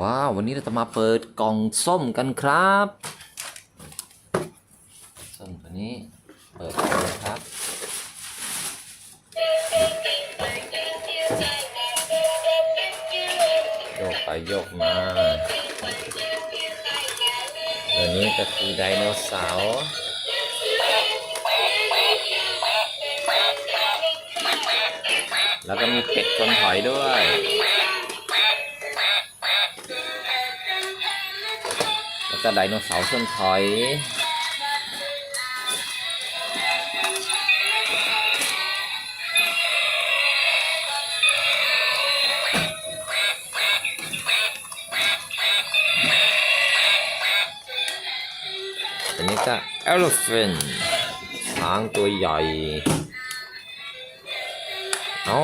ว้าว วันนี้เราจะมาเปิดกล่องส้มกันครับ ส้มตัวนี้ เปิดเลยครับ โยกไปโยกมาตัวนี้ก็คือไดโนเสาร์แล้วก็มีเป็ดชนหอยด้วย แล้วก็ไดโนเสาร์ชนถอย อันนี้ก็ elephant ช้างตัวใหญ่ เอา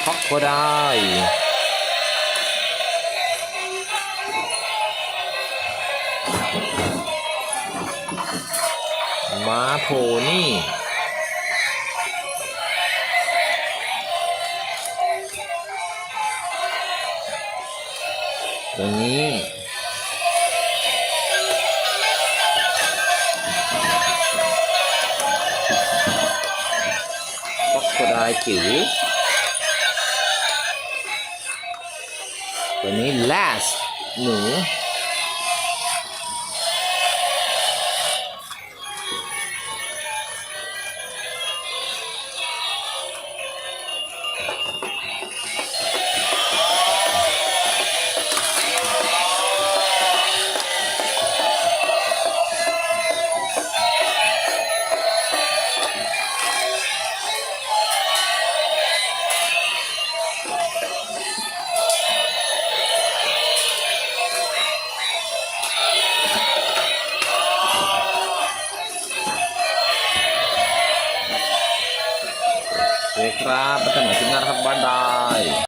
อันนี้คอกโคได้ม้าโพนี่ตรงนี้ก็โคไดจิ๋ว วนี้ last หนู โอเคครับมาถึงไหนถึงงานครับบ๊ายบาย